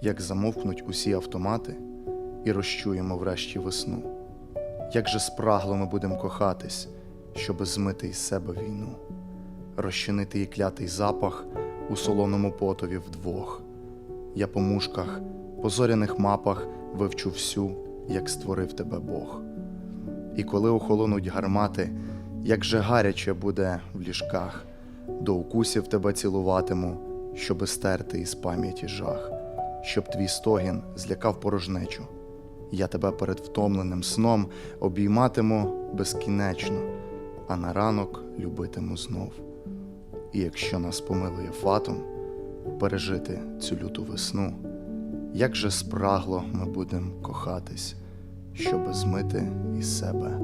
як замовкнуть усі автомати і розчуємо врешті весну. Як же спрагло ми будем кохатись, щоби змити із себе війну, розчинити її клятий запах у солоному потові вдвох. Я по мушках, по зоряних мапах вивчу всю, як створив тебе Бог. І коли охолонуть гармати, як же гаряче буде в ліжках, до укусів тебе цілуватиму, щоби стерти із пам'яті жах, щоб твій стогін злякав порожнечу. Я тебе перед втомленим сном обійматиму безкінечно, а на ранок любитиму знов. І якщо нас помилує фатум, пережити цю люту весну, як же спрагло ми будем кохатись, щоби змити із себе